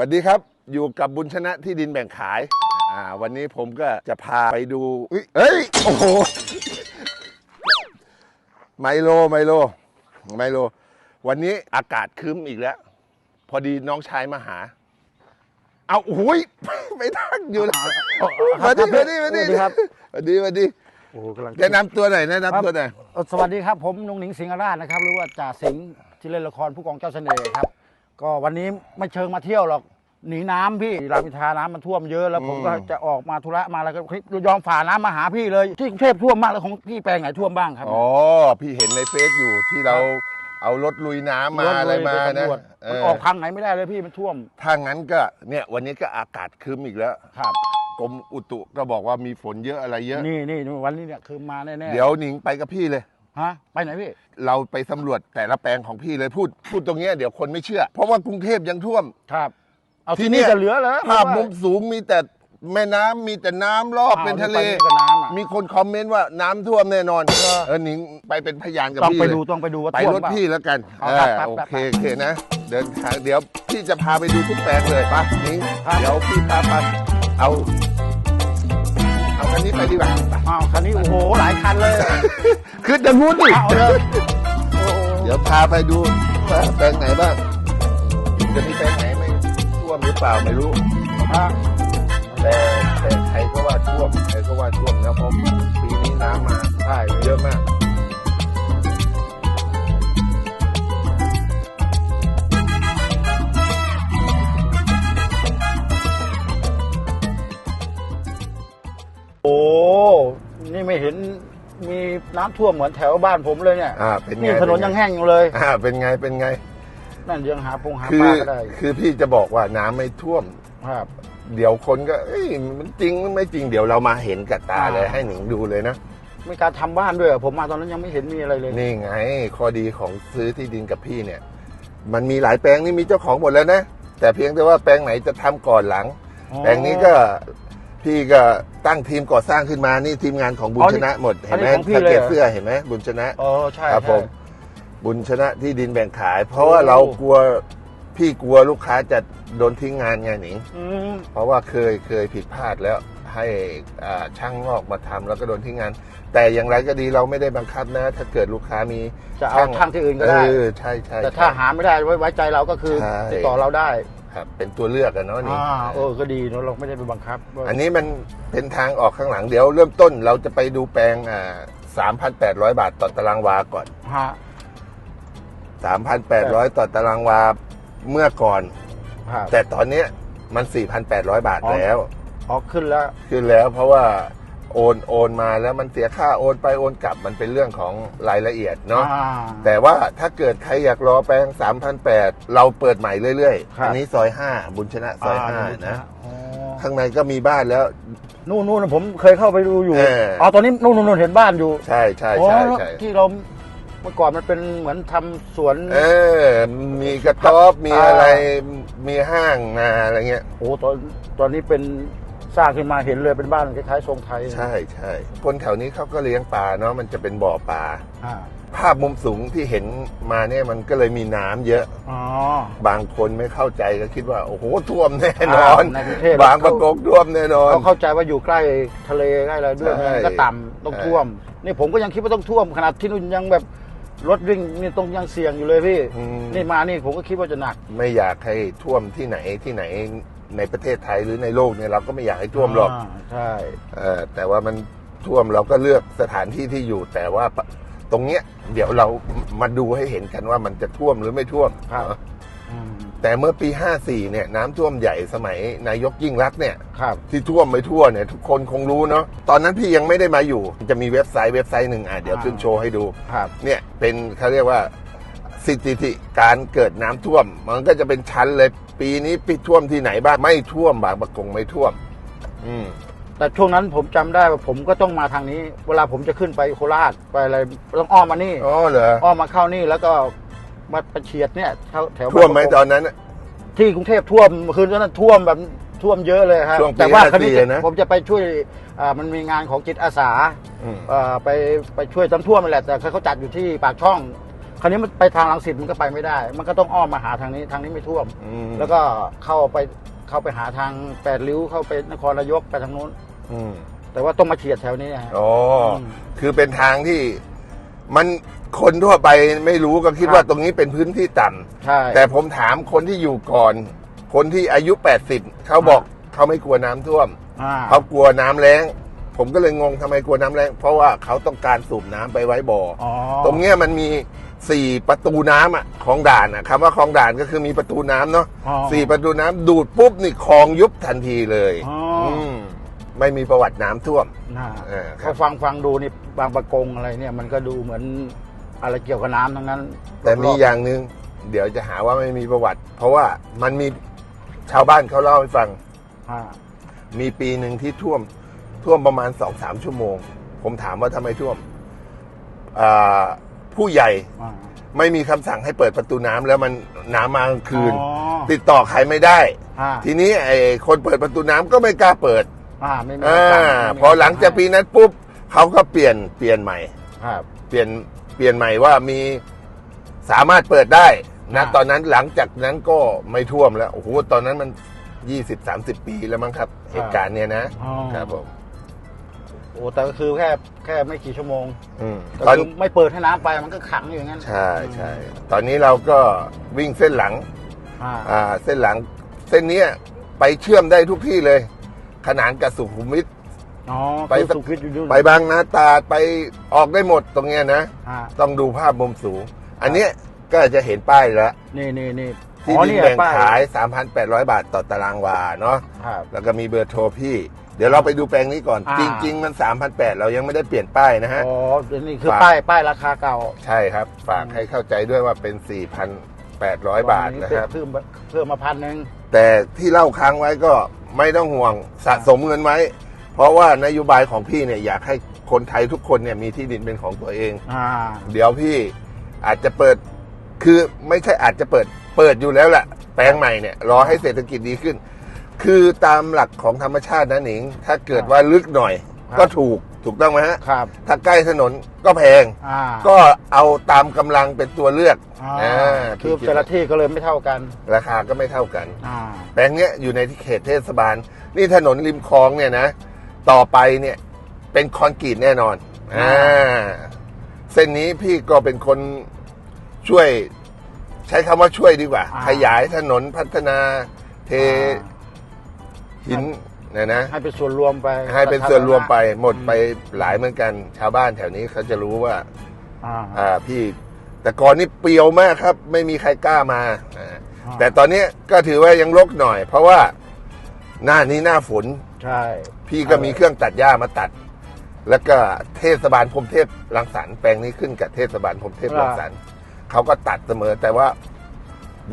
สวัสดีครับ อยู่กับบุญชนะที่ดินแบ่งขาย อ่า วันนี้ผมก็จะพาไปดูอุ๊ยเอ้ย โอ้โห ไมโล ไมโล ไมโล วันนี้อากาศครึ้มอีกแล้ว พอดีน้องชายมาหา เอาโอ้ยไม่ทักอยู่แล้วมาดีมาดีมาดีสวัสดีครับมาดีมาดีโอ้กำลังแนะนำตัวหน่อยแนะนำตัวหน่อยเอ่อสวัสดีครับผมนุงหนิงสิงห์ราชนะครับ หรือว่าจ่าสิงห์ที่เล่นละครผู้กองเจ้าเสน่ห์ครับ ก็วันนี้ไม่เชิงมาเที่ยวหรอกหนีน้ำพี่รามอินทราน้ำมันท่วมเยอะแล้วผมก็จะออกมาธุระมาแล้วก็ยอมฝ่าน้ำมาหาพี่เลย ที่กรุงเทพท่วมมากแล้วของพี่แปลงไหนท่วมบ้างครับ อ๋อ พี่เห็นในเฟซอยู่ที่เราเอารถลุยน้ำมาอะไรมาถนะสำรวจเอมันอออกทางไหนไม่ได้เลยพี่มันท่วมถ้างั้นก็เนี่ยวันนี้ก็อากาศครึ้มอีกแล้ว ครับ กรมอุตุก็บอกว่ามีฝนเยอะอะไรเยอะ นี่นี่วันนี้เนี่ยคือมาแน่ๆเดี๋ยวหนิงไปกับพี่เลย ฮะไปไหนพี่ เราไปสำรวจแต่ละแปลงของพี่เลยพูด พูดตรงเนี้ยเดี๋ยวคนไม่เชื่อ เพราะว่ากรุงเทพยังท่วม ครับ เอาที่ที่เนี่นี่ย จะเหลือเหรอภาพเพระว่มุมสูงมีแต่แม่น้ำมีแต่น้ำรอบอ้าวเป็นทะเลนี่ไปนี่ก็น้ำอะมีคนคอมเมนต์ว่าน้ำท่วมแน่นอนเหรอเออหนิงไปเป็นพยานกับต้องพี่ไปเลย ดูต้องไปดูว่าไปท่วมรถเปล่า พี่แล้วกันเอาเอครับอครับโอครับเคโอเคนะ เดินทางเดี๋ยวพี่จะพาไปดูทุกแปลงเลยไปะนิ้งครับเดี๋ยวพี่พาไปเอา เอาคันนี้ไปดีกว่าไปอ้าวคันนี้โอ้โหหลายคันเลยขึ้นจะงูนดิเอาเลยโอ้โหเดี๋ยวพาไปดูว่าแปลงไหนบ้างจะมีแปลงไหนไม่ท่วมหรือเปล่าไม่รู้อะแต่แต่ใครก็ว่าท่วมใครก็ว่าท่วมนะเพราะปีนี้น้ำมาใช่เยอะมาก นี่ไม่เห็นมีน้ำท่วมเหมือนแถวบ้านผมเลยเนี่ยอ่าเป็นไงนี่ถนนยังแห้งอยู่เลย อ่าเป็นไงเป็นไง นั่นยังหาปงหาคืปอลาก็ได้คือพี่จะบอกว่าน้ำไม่ท่วม ครับ เดี๋ยวคนก็เอ้ยมันจริงหรือไม่จริงเดี๋ยวเรามาเห็นกับตาเลยอ่า ให้หนิงดูเลยนะ มีการทำบ้านด้วยเหรอผมมาตอนนั้นยังไม่เห็นมีอะไรเลย นี่ไงข้อดีของซื้อที่ดินกับพี่เนี่ย มันมีหลายแปลงนี่มีเจ้าของหมดแล้วนะ แต่เพียงแต่ว่าแปลงไหนจะทำก่อนหลังอ๋อแปลงนี้ก็ พี่ก็ตั้งทีมก่อสร้างขึ้นมา นี่ทีมงานของบุญอ๋อชนี่นะหมด เห็นไหมอันนี้ของพี่สังเลยเกตเหรอเสื้อเห็นไหมบุญชนะอ๋อใช่ครับใช่ผม บุญชนะที่ดินแบ่งขาย เพราะว่าโอ้เรากลัวพี่กลัวลูกค้าจะโดนทิ้งงานไงหนิงอืมเพราะว่าเคยเคยผิดพลาดแล้วให้อ่าช่างงอกมาทำแล้วก็โดนทิ้งงาน แต่อย่างไรก็ดีเราไม่ได้บังคับนะ ถ้าเกิดลูกค้ามีจะเอาช่างที่อื่นก็ได้เออใช่ใช่แต่ถ้าใช่หาไม่ได้ไว้ไว้ใจเราก็คือใช่ติดต่อเราได้ ครับ เป็นตัวเลือกอะเนาะนี่อ่าเออก็ดีเนอะเราไม่ได้ไปบังคับด้วยอันนี้มันเป็นทางออกข้างหลังเดี๋ยวเริ่มต้นเราจะไปดูแปลงอ่าสามพันแปดร้อยบาทต่อตารางวาก่อนฮะสามพันแปดร้อยต่อตารางวาเมื่อก่อนครับแต่ตอนเนี้ยมันสี่พันแปดร้อยบาทอ๋อแล้ว ออกขึ้นแล้ว ขึ้นแล้วเพราะว่า โอนโอนมาแล้วมันเสียค่าโอนไปโอนกลับมันเป็นเรื่องของรายละเอียดเนาะอ่า แต่ว่าถ้าเกิดใครอยากรอแปลง3,008เราเปิดใหม่เรื่อยครับๆอันี้ซอย 5 บุญชนะซอยา5นะ อ๋อข้างในก็มีบ้านแล้ว นู่นนู่นผมเคยเข้าไปดูอยู่เอออ๋ อ๋อตอนนี้นู่นนู่นนู่นเห็นบ้านอยู่ใช่ใช่อ๋อใช่ใช่ที่เราเมื่อก่อนมันเป็นเหมือนทำสวน เออ มีกระต๊อบมีอ่าอะไรมีห้างนาอะไรเงี้ย โอ้ตอนตอนนี้เป็น สร้างขึ้นมาเห็นเลยเป็นบ้านคล้ายๆทรงไทยใช่ใช่คนแถวนี้เขาก็เลี้ยงปลาเนาะมันจะเป็นบ่อปลาอ่าภาพมุมสูงที่เห็นมาเนี่ยมันก็เลยมีน้ำเยอะ อ๋อ บางคนไม่เข้าใจก็คิดว่าโอ้โหท่วมแน่นอน อ่าในกรุงเทพ บางประกงท่วมแน่นอน เขาเข้าใจว่าอยู่ใกล้ทะเลใกล้อะไรด้วยใช่ มันก็ต่ำต้องท่วม นี่ผมก็ยังคิดว่าต้องท่วมขนาดที่นู่นยังแบบรถวิ่งนี่ต้องยังเสี่ยงอยู่เลยพี่ อืมนี่มานี่ผมก็คิดว่าจะหนัก ไม่อยากให้ท่วมที่ไหนที่ไหน ในประเทศไทยหรือในโลกเนี่ยเราก็ไม่อยากให้ท่วมหรอกาใช่ เออแต่ว่ามันท่วมเราก็เลือกสถานที่ที่อยู่ แต่ว่าตรงเนี้ย เดี๋ยวเรามาดูให้เห็นกันว่ามันจะท่วมหรือไม่ท่วมครับเนอะอืมแต่เมื่อปี 54 เนี่ยน้ำท่วมใหญ่สมัยนายกยิ่งรักษณ์เนี่ย ครับ ที่ท่วมไม่ทั่วเนี่ยทุกคนคงรู้เนาะตอนนั้นพี่ยังไม่ได้มาอยู่ จะมีเว็บไซต์เว็บไซต์หนึ่งอะเดี๋ยวขึ้นโชว์ให้ดู ครับ เนี่ยเป็นเขาเรียกว่าสถิติการเกิดน้ำท่วม มันก็จะเป็นชั้นเลย ปีนี้ปีท่วมที่ไหนบ้างไม่ท่วมบางประกงไม่ท่วม อืม แต่ช่วงนั้นผมจำได้ว่าผมก็ต้องมาทางนี้ เวลาผมจะขึ้นไปโคราชไปอะไรต้องอ้อมมานี่อ๋อเหรออ้อมมาเข้านี่แล้วก็มาประเฉียดเนี่ยแถวแถวท่วมไหมบางประกงตอนนั้นน่ะ ที่กรุงเทพท่วมคืนนั้นท่วมแบบท่วมเยอะเลยครับช่วงปีแต่ว่าคราวนี้54นะ ผมจะไปช่วยอ่ามันมีงานของจิตอาสา อืมอ่าไปไปช่วยน้ำท่วมนั่นแหละแต่เขาจัดอยู่ที่ปากช่อง คราวนี้มันไปทางลังสิตมันก็ไปไม่ได้ มันก็ต้องอ้อมมาหาทางนี้ทางนี้ไม่ท่วม อืมแล้วก็เข้าไปเข้าไปหาทางแปดริ้วเข้าไปนครนายกไปทางนู้น อืมแต่ว่าต้องมาเฉียดแถวนี้นะฮะ อ๋ออมคือเป็นทางที่มันคนทั่วไปไม่รู้ก็คิดครับว่าตรงนี้เป็นพื้นที่ต่ำใช่แต่ผมถามคนที่อยู่ก่อน คนที่อายุ 80เขาบอกเขาไม่กลัวน้ำท่วม อ่า เขากลัวน้ำแล้ง ผมก็เลยงงทำไมกลัวน้ำแล้ง เพราะว่าเขาต้องการสูบน้ำไปไว้บ่อออ๋อตรงเนี้ยมันมี สี่ประตูน้ำอะของด่านอะคำว่าคลองด่านก็คือมีประตูน้ำเนาะอ๋อสี่ประตูน้ำดูดปุ๊บนี่คลองยุบทันทีเลยอ๋ออื มไม่มีประวัติน้ำท่วมน่าเออครับเขาฟังฟังดูนี่บางประกงอะไรเนี่ยมันก็ดูเหมือนอะไรเกี่ยวกับน้ำทั้งนั้นแต่มีอย่างหนึ่งเดี๋ยวจะหาว่าไม่มีประวัติ เพราะว่ามันมีชาวบ้านเขาเล่าให้ฟัง อ่ามีปีหนึ่งที่ท่วมท่วมประมาณสองสามชั่วโมง ผมถามว่าทำไมท่วมอ่า ผู้ใหญ่ อ่า ไม่มีคำสั่งให้เปิดประตูน้ำแล้วมันน้ำมากลางคืน อ๋อ ติดต่อใครไม่ได้ อ่าทีนี้ไอ้คนเปิดประตูน้ำก็ไม่กล้าเปิดอ่าไม่มีอ่าคำสั่งไม่มีพอหลังจากปีนั้นปุ๊บเขาก็เปลี่ยนเปลี่ยนใหม่ ครับ เปลี่ยนเปลี่ยนใหม่ว่ามีสามารถเปิดได้นะอ่า ตอนนั้นหลังจากนั้นก็ไม่ท่วมแล้วโอ้โหตอนนั้นมันยี่สิบสามสิบปีแล้วมั้งครับเหตุการณ์เนี้ยนะอ๋อครับผมโอ้แต่ก็คือแค่แค่ไม่กี่ชั่วโมงอืมก็ตอนคือไม่เปิดให้น้ำไปมันก็ขังอยู่อย่างนั้นใช่ใช่ตอนนี้เราก็วิ่งเส้นหลัง อ่าอ่าเส้นหลังเส้นเนี้ยไปเชื่อมได้ทุกที่เลย ขนานกับสุขุมวิท อ๋อไปไปสุขิตอยู่ด้วยไปบางนาตราดไปออกได้หมดตรงเนี้ยนะ อ่าต้องดูภาพมุมสูง อันเนี้ยก็จะเห็นป้ายแล้ว นี่นี่นี่ที่อ๋อดินเนี่ยแบ่งป้ขาย 3,800 บาทต่อตารางวาเนาะครับแล้วก็มีเบอร์โทรพี่ เดี๋ยวเราไปดูแปลงนี้ก่อน อ่า จริง ๆ มัน 3,800 เรายังไม่ได้เปลี่ยนป้ายนะฮะ อ๋อเดี๋ยวนี่คือฝาก ป้ายป้ายราคาเก่าใช่ครับ ฝากให้เข้าใจด้วยว่าเป็น 4,800 บาทนะครับ เพิ่มเพิ่มมาพันหนึ่ง แต่ที่เล่าค้างไว้ก็ไม่ต้องห่วงสะสมเงินไว้ เพราะว่านโยบายของพี่เนี่ยอยากให้คนไทยทุกคนเนี่ยมีที่ดินเป็นของตัวเอง อ่า เดี๋ยวพี่อาจจะเปิดคือไม่ใช่อาจจะเปิดเปิดอยู่แล้วแหละแปลงใหม่เนี่ยรอให้เศรษฐกิจดีขึ้น คือตามหลักของธรรมชาตินะหนิง ถ้าเกิดว่าลึกหน่อย ครับ ก็ถูกถูกต้องไหมฮะ ครับ ถ้าใกล้ถนนก็แพง อ่าก็เอาตามกำลังเป็นตัวเลือกอ่าอ่าคือพี่แต่ละที่ก็เลยไม่เท่ากันราคาก็ไม่เท่ากัน อ่าแปลงเนี้ยอยู่ในที่เขตเทศบาล นี่ถนนริมคลองเนี่ยนะ ต่อไปเนี่ยเป็นคอนกรีตแน่นอนอ่าเส้นนี้พี่ก็เป็นคนช่วย ใช้คำว่าช่วยดีกว่าอ่าขยายถนนพัฒนาเท อ่าหินนะนะให้เป็นส่วนรวมไปให้เป็นส่วนรวมไปหมดไปหลายเหมือนกัน ชาวบ้านแถวนี้เขาจะรู้ว่าอ่าอ่าพี่แต่ก่อนนี่เปรียวมากครับ ไม่มีใครกล้ามาอ่าอ่าแต่ตอนนี้ก็ถือว่ายังรกหน่อย เพราะว่าหน้านี้หน้าฝนใช่ พี่ก็มีเครื่องตัดหญ้ามาตัด แล้วก็เทศบาลพรหมเทพรังสรรค์แปลงนี้ขึ้นกับเทศบาลพรหมเทพรังสรรค์เขาก็ตัดเสมอแต่ว่า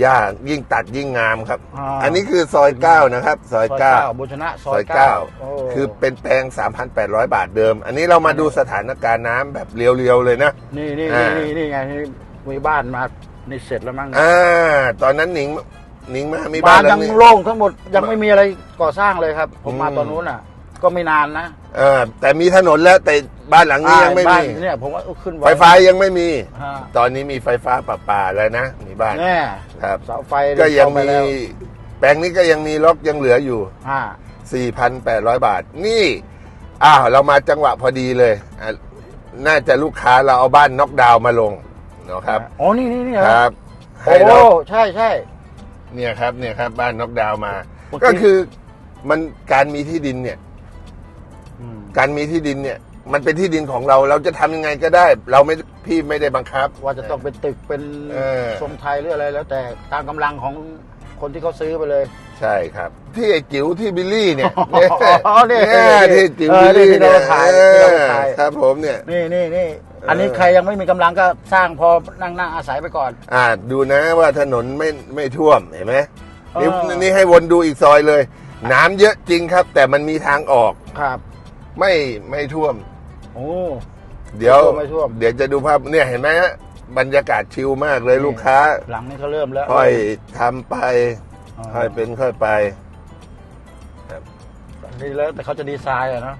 หญ้ายิ่งตัดยิ่งงามครับาอันนี้คือซอยเก้านะครับซอยเก้าบุญชนะซซออยยเก้าเก้าโอ้คือเป็นแปลง 3,800 บาทเดิม อันนี้เรามาดูสถานการณ์น้ำแบบเรียวๆเลยนะ นี่นี่อ่า นี่นี่ไงนี่มีบ้านมานี่เสร็จแล้วมั้งอ่า ตอนนั้นหนิงหนิงมามีบ้าบ้านนหลัยังงนี้ โล่งทั้งหมดยังไม่มีอะไรก่อสร้างเลยครับ ผมมาอืม ตอนนู้นอะ ก็ไม่นานนะเออแต่มีถนนแล้วแต่บ้านหลังนี้ยังไม่บ้านมีเนี่ยผมว่าเอาขึ้นไฟฟ้ายังไม่มี ฮะตอนนี้มีไฟฟ้าประปาแล้วนะมีบ้าน แน่ครับ เสาไฟก็ยังเข้าไปมีแล้วแปลงนี้ก็ยังมีล็อกยังเหลืออยู่อ่า4,800 บาท นี่อ้าวเรามาจังหวะพอดีเลยอะน่าจะลูกค้าเราเอาบ้านน็อกดาวน์มาลงเนาะครับ อ๋อนี่นี่นี่เหรอครับโอ้ให้เราใช่ใช่ เนี่ยครับเนี่ยครับบ้านน็อกดาวน์มา เมื่อกี้ ก็คือมันการมีที่ดินเนี่ยอืม การมีที่ดินเนี่ย มันเป็นที่ดินของเรา เราจะทำยังไงก็ได้ เราไม่พี่ไม่ได้บังคับ ว่าจะต้องเป็นตึกเป็นเออ ทรงไทยหรืออะไรแล้ว แต่ตามกำลังของคนที่เขาซื้อไปเลย ใช่ครับ ที่ไอ้จิ๋วที่บิลลี่เนี่ยอ๋อเนี่ยที่จิ๋วเออบิลลี่ที่เราเนี่ยถ่ายเอที่เราอถ่าย ครับผมเนี่ย นี่นี่นี่เอออัอันนี้ใครยังไม่มีกำลังก็สร้างพอนั่งนั่งอาศัยไปก่อน อ่าดูนะว่าถนนไม่ไม่ท่วมเห็นไหมนี่เออนี่ให้วนดูอีกซอยเลย น้ำเยอะจริงครับ แต่มันมีทางออก ครับ ไม่ไม่ท่วม โอ้ เดี๋ยวไม่ท่วม เดี๋ยวจะดูภาพเนี่ยเห็นไหมฮะบรรยากาศชิลมากเลยนี่ลูกค้า หลังนี้เขาเริ่มแล้วค่อยทำไปอ๋อค่อยเป็นค่อยไปดีแล้วแต่เขาจะดีไซน์อะเนาะ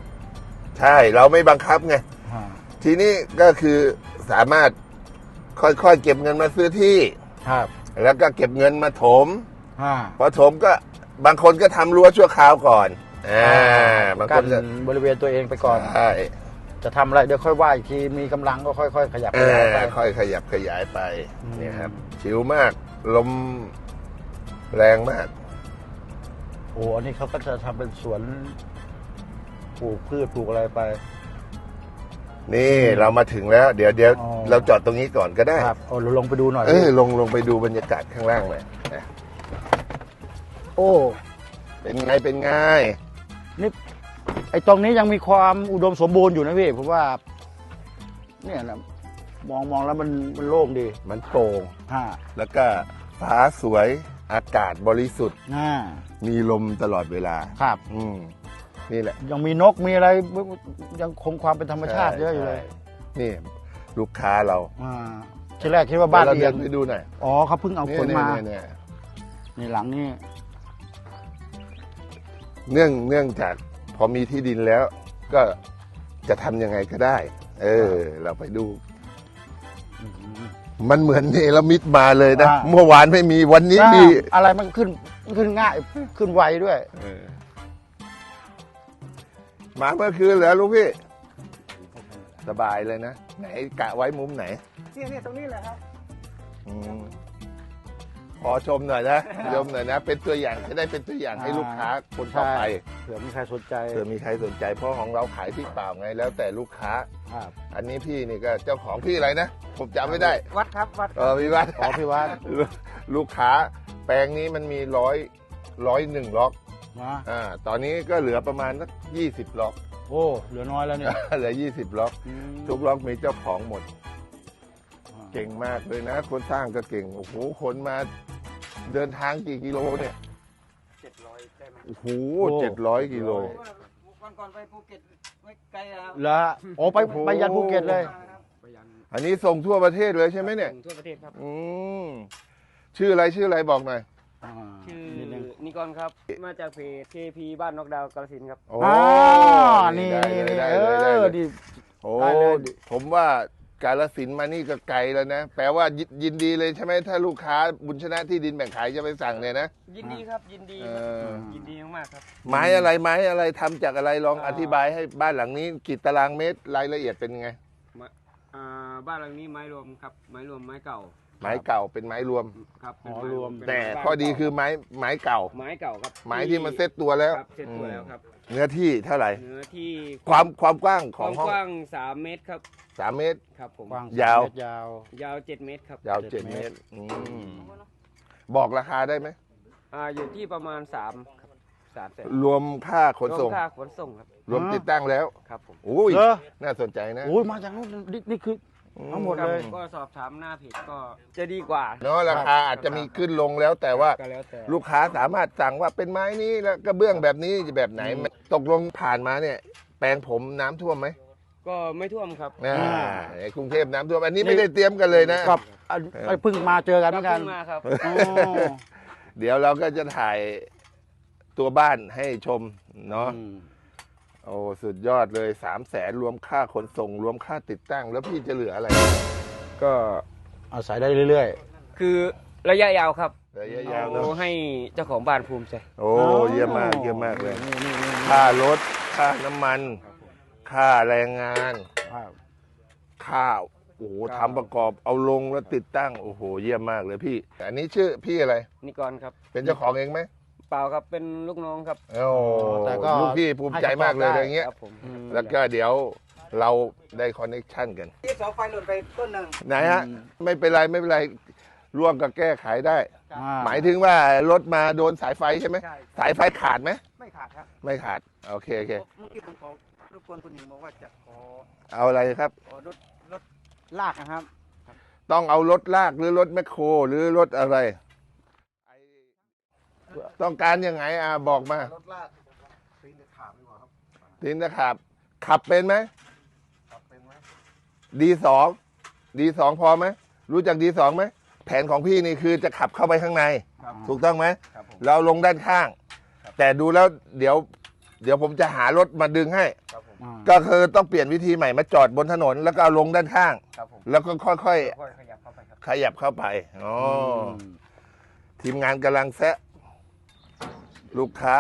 ใช่เราไม่บังคับไงอ่าทีนี้ก็คือสามารถค่อยๆเก็บเงินมาซื้อที่ครับ แล้วก็เก็บเงินมาถมอ่าพอถมก็บางคนก็ทำรั้วชั่วคราวก่อน อ่าบางคกันนก็บริเวณตัวเองไปก่อน ใช่จะทำอะไรเดี๋ยวค่อยว่าอีกทีมีกำลังก็ค่อยๆ ขยับเอขยายไปอค่อยขยับขยายไปอืม เนี่ยครับ ชิวมาก ลมแรงมาก โอ้อันนี้เขาก็จะทำเป็นสวนปลูกพืชปลูกอะไรไป นี่เรามาถึงแล้ว เดี๋ยวเดี๋ยวอ๋อ เราจอดตรงนี้ก่อนก็ได้ ครับเอาเราลงไปดูหน่อย เออลงลงไปดูบรรยากาศข้างล่างเลยนะโอ้เป็นไงเป็นไง นี่ไอ้ตรงนี้ยังมีความอุดมสมบูรณ์อยู่นะพี่ผมว่า เนี่ยนะมองมองแล้วมันมันโล่งดีมันโปร่งฮ่าแล้วก็ฟ้าสวยอากาศบริสุทธิ์ อ่ามีลมตลอดเวลา ครับ อืมนี่แหละยังมีนกมีอะไรยังคงความเป็นธรรมชาติเยอะอยู่เลยใช่นี่ลูกค้าเราอ่าทีแรกคิดว่าบ้านเราเอีเดิยงนไปดูหน่อยอ๋อเขาเพิ่งเอาคนมา เนี่ยเนี่ยเนี่ย ในหลังนี่ เนื่องเนื่องจากพอมีที่ดินแล้ว ก็จะทำยังไงก็ได้ เออ เราไปดู มันเหมือนเนรมิตมาเลยนะเมื่อวานไม่มีวันนี้มีอ่าอะไรมันขึ้นขึ้นง่ายขึ้นไวด้วยเออมาเมื่อคืนเหรอลูกพี่ สบายเลยนะ ไหนกะไว้มุมไหน เนี่ยเนี่ยตรงนี้แหละครับ อืม ขอชมหน่อยนะชมหน่อยนะ เป็นตัวอย่างจะได้เป็นตัวอย่างให้ลูกค้าคนต่อไปเผื่อมีใครสนใจเผื่อมีใครสนใจเพราะของเราขายที่เปล่าไงแล้วแต่ลูกค้า ครับ อันนี้พี่นี่ก็เจ้าของพี่อะไรนะ ผมจำไม่ได้ วัดครับวัดเออพี่วัดขอพี่วัดลูกค้า แปลงนี้มันมีร้อยร้อยหนึ่งล็อกนะอ่าตอนนี้ก็เหลือประมาณสักยี่สิบล็อก โอ้เหลือน้อยแล้วเนี่ยเหลือยี่สิบล็อกอืมทุกล็อกมีเจ้าของหมดอ่า เก่งมากเลยนะ คนสร้างก็เก่ง โอ้โห คนมาเดินทางกี่กิโลเนี่ย เจ็ดร้อยได้ไหมโอ้โหเจ็ดร้อยกิโล วันก่อนไปภูเก็ตไม่ไกลครับแล้วโอ้ไปไปยันภูเก็ตเลย ไปยันอันนี้ส่งทั่วประเทศเลยใช่ไหมเนี่ยส่งทั่วประเทศครับ อืม ชื่ออะไรชื่ออะไรบอกหน่อยอ่าชื่อนิดนึงนิกรครับ มาจากเพจ KP บ้านนอกดาวกาฬสินธุ์ครับ โอ้อ๋อนี่ได้นี่เลยนี่ได้เอเลยได้อเลยดี โอ้ได้เลย ผมว่า กาลสินธุ์มานี่ก็ไกลแล้วนะ แปลว่ายิยินดีเลยใช่ไหมถ้าลูกค้าบุญชนะที่ดินแบ่งขายจะไปสั่งเนี่ยนะ ยินดีครับ ยินดีเอครับอยินดีมากๆครับ ไม้อะไรไม้อะไรทำจากอะไรลองอ่าอธิบายให้บ้านหลังนี้กี่ตารางเมตรรายละเอียดเป็นไงอ่าบ้านหลังนี้ไม้รวมครับ ไม้รวมไม้เก่า ไม้เก่าเป็นไม้รวม ครับเป็นอ๋อไม้รวม เป็นแต่บ้านข้อดีคือไม้ไม้เก่า ไม้เก่าครับไม้ที่มันเซ็ตตัวแล้ว ครับเซ็ตตัวแล้วครับ เนื้อที่เท่าไหร่ เนื้อที่ความความกว้างคของวามห้องกว้างสามเมตรครับ สามเมตร ครับผม กว้างยาวสิบเมตรยาว ยาวเจ็ดเมตรครับยาวเจ็เจ็ดดเมเมตตร รอืมบอกราคาได้ไหม อ่าอยู่ที่ประมาณสามครับสามแสนรวมค่าขนส่งรวมค่าขนส่งครับ รวมติดตั้งแล้วครับผม อุ้ยเหรอ น่าสนใจนะ โอ้ยมาจากนู้นนี่นี่คือ ทั้งหมดเลยครับก็สอบถามหน้าเพจก็จะดีกว่า เนาะราคาอาจจะมีขึ้นลงแล้วแต่ว่าก็แล้วแต่ลูกค้าสามารถสั่งว่าเป็นไม้นี้แล้วกระเบื้องแบบนี้แบบไหน ตกลงผ่านมาเนี่ย แปลงผมน้ำท่วมไหมก็ไม่ท่วมครับอ่าอ่าในกรุงเทพน้ำท่วมอันนี้ไม่ได้เตรียมกันเลยนะ กับอันอันเพิ่งมาเจอกันเหมือนกันเพิ่งมาครับ อ๋อ เดี๋ยวเราก็จะถ่ายตัวบ้านให้ชมเนาะ อืม โอ้สุดยอดเลยสามแสนรวมค่าขนส่ง รวมค่าติดตั้ง แล้วพี่จะเหลืออะไร ก็อาศัยได้เรื่อยคือระยะยาวครับระยะยาวเนาะเอาให้เจ้าของบ้านภูมิใจ โอ้เยี่ยมมากเยี่ยมมากเลยนี่นี่นี่ค่ารถค่าน้ำมัน ค่าแรงงาน ครับค่าโอ้โหทำประกอบเอาลงแล้วติดตั้ง โอ้โห เยี่ยมมากเลยพี่ อันนี้ชื่อพี่อะไร นิกรครับ เป็นเจ้าของเองไหม เปล่าครับเป็นลูกน้องครับโอ้แต่ก็ลูกพี่ภูมิใจมากเลยอะไรเงี้ย ครับผมอืมแล้วก็เดี๋ยวเราได้คอนเน็กชันกัน ที่เสาไฟหล่นไปต้นหนึ่งไหนฮะอืมไม่เป็นไรไม่เป็นไรร่วงก็แก้ไขได้ อ่หมายถึงว่ารถมาโดนสายไฟใช่ไหม ใช่สายไฟขาดไหม ไม่ขาดครับไม่ขาด โอเคโอเค เมื่อกี้ผมขอรบกวนคุณหญิงบอกว่าจะขอเอาอะไรครับ ขอรถรถลากนะครับ ต้องเอารถลากหรือรถแมคโครหรือรถอะไรไอ้ ต้องการยังไงอะบอกมารถลากปีนตะขาบดีกว่าครับตีนตะขับขับเป็นไหมขับเป็นไหมดีสองดีสองพอไหมรู้จักดีสองไหมแผนของพี่นี่คือจะขับเข้าไปข้างในครับถูกต้องไหมครับผมเราลงด้านข้าง แต่ดูแล้วเดี๋ยว เดี๋ยวผมจะหารถมาดึงให้ครับผมอ่าก็คือต้องเปลี่ยนวิธีใหม่มาจอดบนถนน แล้วก็เอาลงด้านข้างครับผมแล้วก็ค่อยค่อยขยับครับขยับเข้าไปอ๋ออทีมงานกำลังแซะ ลูกค้า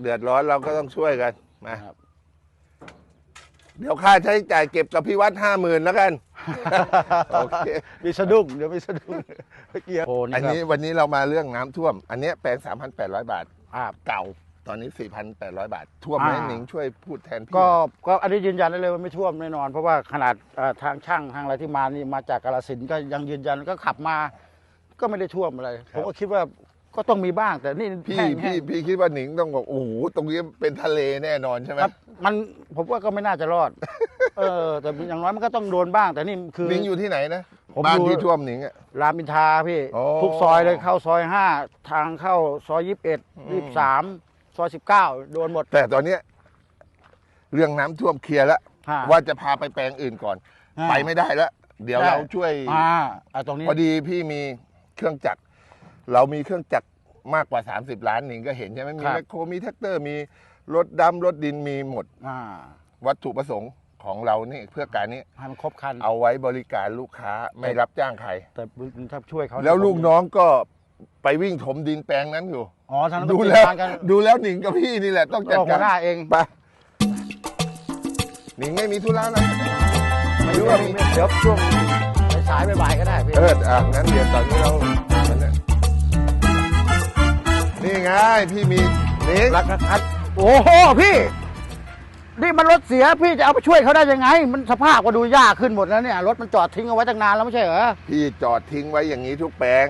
เดือดร้อนเราก็ต้องช่วยกันมาครับ เดี๋ยวค่าใช้จ่ายเก็บกับพี่วัดห้าหมื่นแล้วกัน โอเค มีสะดุ้งเดี๋ยวมีสะดุ้งเกียร์โอ้อันนี่นี้ครับวันนี้เรามาเรื่องน้ำท่วม อันเนี้ยแปลง 3,800 บาทครับเก่า ตอนนี้ 4,800 บาท ท่วมไหมอ่า หนิงช่วยพูดแทนพี่ก็หน่อยก็อันนี้ยืนยันได้เลยว่าไม่ท่วมแน่นอน เพราะว่าขนาดเอ่อทางช่างทางอะไรที่มานี่มาจากกาลสินธุ์ก็ยังยืนยันก็ขับมา ก็ไม่ได้ท่วมอะไร ผมก็คิดว่า ก็ต้องมีบ้างแต่นี่พี่แห้งพี่พี่คิดว่าหนิงต้องบอกโอ้โหตรงนี้เป็นทะเลแน่นอนใช่ไหมครับ มันผมว่าก็ไม่น่าจะรอด เออ แต่อย่างน้อยมันก็ต้องโดนบ้างแต่นี่คือหนิงอยู่ที่ไหนนะผมบ้านอยู่ที่ท่วมหนิงอะรามอินทราพี่ อ๋อ ทุกซอยเลยเข้าซอยห้าทางเข้าซอยยี่สิบเอ็ดยี่สิบสามซอยสิบเก้าโดนหมดแต่ตอนเนี้ยเรื่องน้ำท่วมเคลียร์แล้ว ฮะ ว่าจะพาไปแปลงอื่นก่อน ฮะไปไม่ได้แล้ว เดี๋ยวได้ เราช่วย อ่าอ่าตรงนี้ พอดีพี่มีเครื่องจักร เรามีเครื่องจักรมากกว่า 30 ล้านหนิงก็เห็นใช่ไหมมีครับ แมคโครมีแท็กเตอร์มีรถดำรถดินมีหมด อ่าวัตถุประสงค์ของเรานี่เพื่อการนี้ให้มันครบครัน เอาไว้บริการลูกค้าไม่รับจ้างใคร แต่ถ้าช่วยเขาแล้วลูกน้องก็ไปวิ่งถมดินแปลงนั้นอยู่ อ๋อทางนั้นดูต้องแล้วจัดการกันดูแล้วหนิงกับพี่นี่แหละต้องจัดเราหักาวรหน้าเองไปหนิงไม่มีธุระนะ ไม่รู้ว่าเดี๋ยวช่วงสายๆบ่ายๆก็ได้พี่ เอออะงั้นเดี๋ยวตอนนี้เรา นี่ไงพี่มีหนิงรักรักโอ้โหพี่ นี่มันรถเสียพี่จะเอาไปช่วยเขาได้ยังไง มันสภาพก็ดูยากขึ้นหมดแล้วเนี่ยรถมันจอดทิ้งเอาไว้ตั้งนานแล้วไม่ใช่เหรอพี่จอดทิ้งไว้อย่างนี้ทุกแปลง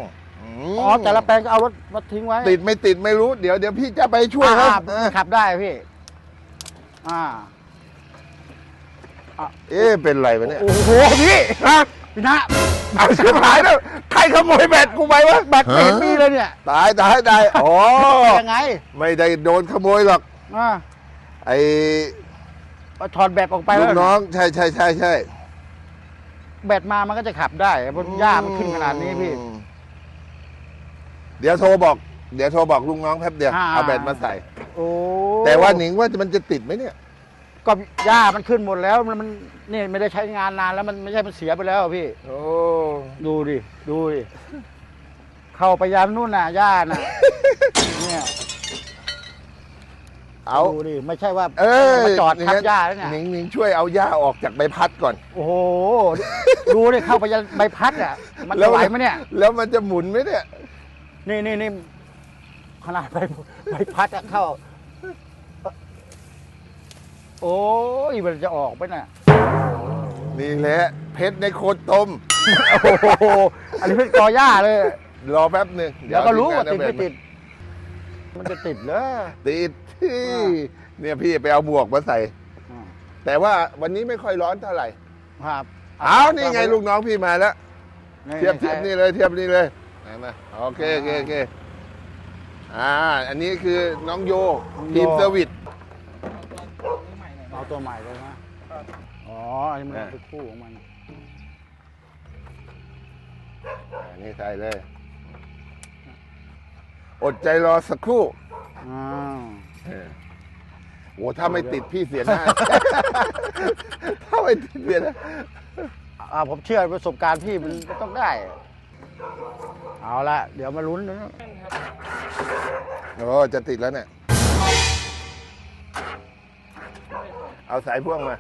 มอ๋อแต่ละแปลงก็เอารถมาทิ้งไว้ติดไม่ติดไม่รู้เดี๋ยวเดี๋ยวพี่จะไปช่วยเขาอ่าเออขับได้พี่ อ่า เอ๊ะเป็นไรวะเนี่ยโอ้โหพี่ พี่นะเอาชิบหายแล้วใครขโมยแบตกูไปวะแบตไม่เห็นมีเลยเนี่ยตายตายตายอ๋อยังไงไม่ได้โดนขโมยหรอกอ่าไอ้เอาถอดแบตออกไปลูแล้วกน้องใช่ใช่ใช่ใช่แบตมามันก็จะขับได้เพราะหญ้ามันขึ้นขนาดนี้พี่ อืมเดี๋ยวโทรบอก เดี๋ยวโทรบอกลุงน้องแป๊บเดียวอ่า เอาแบตมาใส่ โอ้แต่ว่าหนิงว่ามันจะติดไหมเนี่ย ก็หญ้ามันขึ้นหมดแล้วมันมันนี่ไม่ได้ใช้งานนานแล้วมันไม่ใช่มันเสียไปแล้วอะพี่ โอ้ ดูดิดูดิเข้าไปยามนู่นน่ะหญ้าน่ะ เนี่ยเอา ดูดิไม่ใช่ว่าเออมาจอดทับหญ้าแล้วเนี่ย หนิงหนิงช่วยเอาหญ้าออกจากใบพัดก่อน โอ้โห ดูดิเข้าไปยันใบพัดอะ มันแล้วจะไหวไหมเนี่ย แล้วมันจะหมุนไหมเนี่ย นี่นี่นี่ขนาดใบใบพัดอะเข้า โอ้ยมันจะออกไปน่ะ นี่แหละ เพชรในโคนต้มโอ้โห อันนี้เป็นกอหญ้าเลย รอแป๊บหนึ่งเดี๋ยวก็รู้ว่าทีติดงนไม่ติด มันจะติดเหรอ ติดที่อ่าเนี่ยพี่ไปเอาบวกมาใส่ แต่ว่าวันนี้ไม่ค่อยร้อนเท่าไหร่ ครับ เอานี่ไงลูกน้องพี่มาแล้ว เทียบเทียบนี่เลยเทียบนี่เลยไหนมาโอเคโอเคโอเคอ่า อันนี้คือน้องโยทีมเซอร์วิสเอา ตัวใหม่เลยนะอ๋อ อันนี้มันเป็นคู่ของมัน อันนี้ใส่เลย อดใจรอสักครู่อ่าเออโอ้ถ้าไม่ติดพี่เสียหน้า ถ้าไม่ติดเสียหน้าอ่าผมเชื่อประสบการณ์พี่มันต้องได้ เอาละเดี๋ยวมาลุ้นนะโอ้จะติดแล้วเนี่ย เอาสายพ่วงมา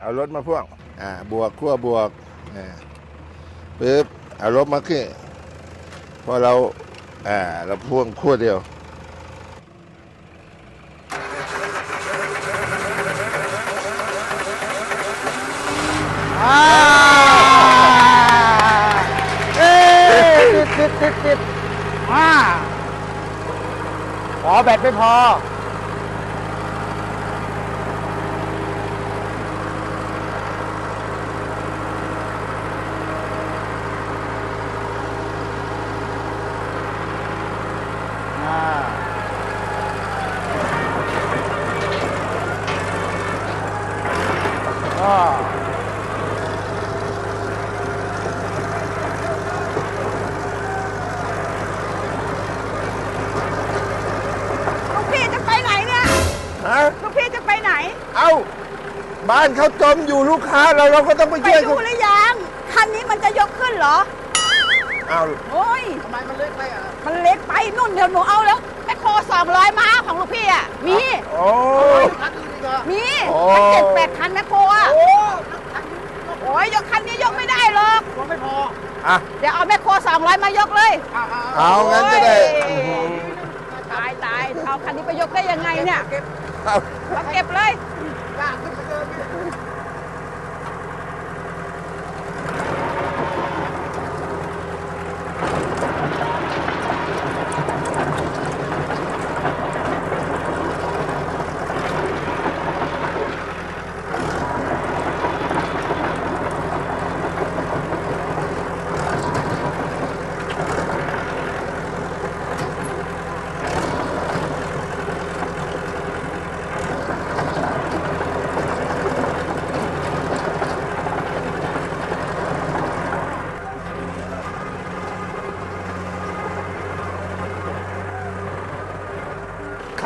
เอารถมาพ่วง อ่า บวกขั้วบวกอ่าปึ๊บ เอารถมาขึ้นพอเรา อ่า เราพ่วงขั้วเดียวอ่าเอ๊ะติดติดติดอ่าขอแบตไม่พอาก็ ลูกพี่จะไปไหนเนี่ย ฮะ ลูกพี่จะ ไปไหนเอ้า บ้านเขาจมอยู่ลูกค้าเราเราก็ต้องไปไปช่วยดูเขาหรือยังคันนี้มันจะยกขึ้นเหรออ้าวโอ้ย ทำไมมันเล็กไปอะมันเล็กไปนุ่นเดี๋ยวหนูเอาแล้วแมคโครสองร้อยม้าของลูกพี่อะ มี โอ้คันอื่นอีกเหรอมีโอ้ มันเจ็ดแปดคันแมคโครอะ โอ้โอ้ยยกคันนี้ยกไม่ได้หรอกยังไม่พออะเดี๋ยวเอาแมคโครสองร้อยมายกเลย อ่าอ่าเอางั้นจะได้โอ้ยตายตายเอาคันนี้ไปยกได้ยังไงเนี่ยเอามาเก็บ เลยย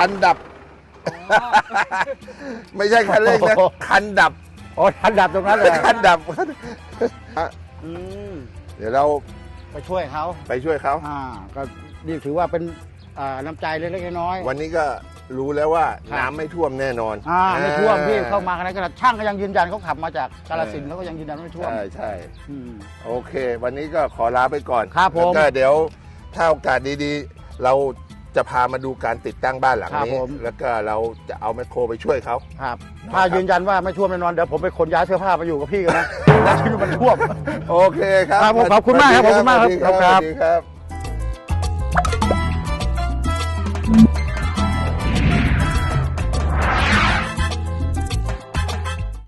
คันดับ ไม่ใช่คันเร่งนะคันดับโอ้ทันดับตรงนั้นเลยคันดับอืมเดี๋ยวเราไปช่วยเขาไปช่วยเขาอ่าก็นี่ถือว่าเป็นอ่าน้ำใจเล็กๆน้อยๆ วันนี้ก็รู้แล้วว่าครับ น้ำไม่ท่วมแน่นอนอ่าไม่ท่วมพี่อ่เข้ามาขนาดขนาดช่างก็ยังยืนยันเขาขับมาจากกาลสินธุ์เขาก็ยังยืนยันว่าไม่ท่วมใช่ใช่ อืม โอเค วันนี้ก็ขอลาไปก่อนครับผม แล้วก็เดี๋ยวถ้าโอกาสดีๆ เรา จะพามาดูการติดตั้งบ้านหลังครับนี้ผม แล้วก็เราจะเอาแมคโครไปช่วยเขาครับครับถ้ายืนยันว่าไม่ท่วมแน่นอนเดี๋ยวผมไปขนย้ายเสื้อผ้าไปอยู่กับพี่กันนะ แล้วที่มันท่วม โอเคครับครับผมขอบคุณมากครับขอบคุณมากครับสวัสดีครับครับสวัสดีครับ